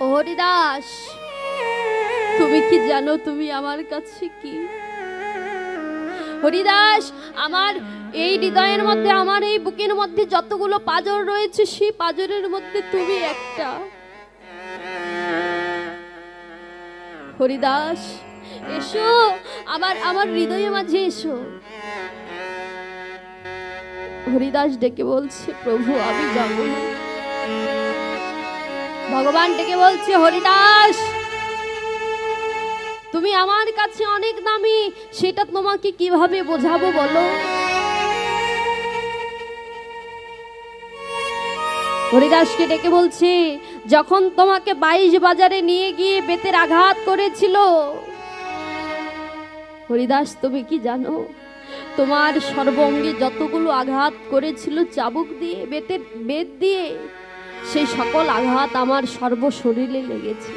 হরিদাস, তুমি কি জানো তুমি আমার কাছে কি? হরিদাস, আমার এই হৃদয়ের মধ্যে, আমার এই বুকের মধ্যে যতগুলো পাজর রয়েছে, সেই পাজরের মধ্যে তুমি একটা। হরিদাস, এসো আমার আমার হৃদয়ের মাঝে এসো। হরিদাস ডেকে বলছে, প্রভু, আমি যাব না। ভগবান ডেকে বলছে, হরিদাস, তুমি আমার কাছে অনেক দামি, সেটা তোমাকে কীভাবে বোঝাবো বলো? হরিদাসকে ডেকে বলছে, যখন তোমাকে বাইশ বাজারে নিয়ে গিয়ে বেতের আঘাত করেছিল, হরিদাস, তুমি কি জানো, তোমার সর্বঙ্গে যতগুলো আঘাত করেছিল চাবুক দিয়ে, বেতের বেত দিয়ে সেই সকল আঘাত আমার সর্বশরীরে লেগেছে।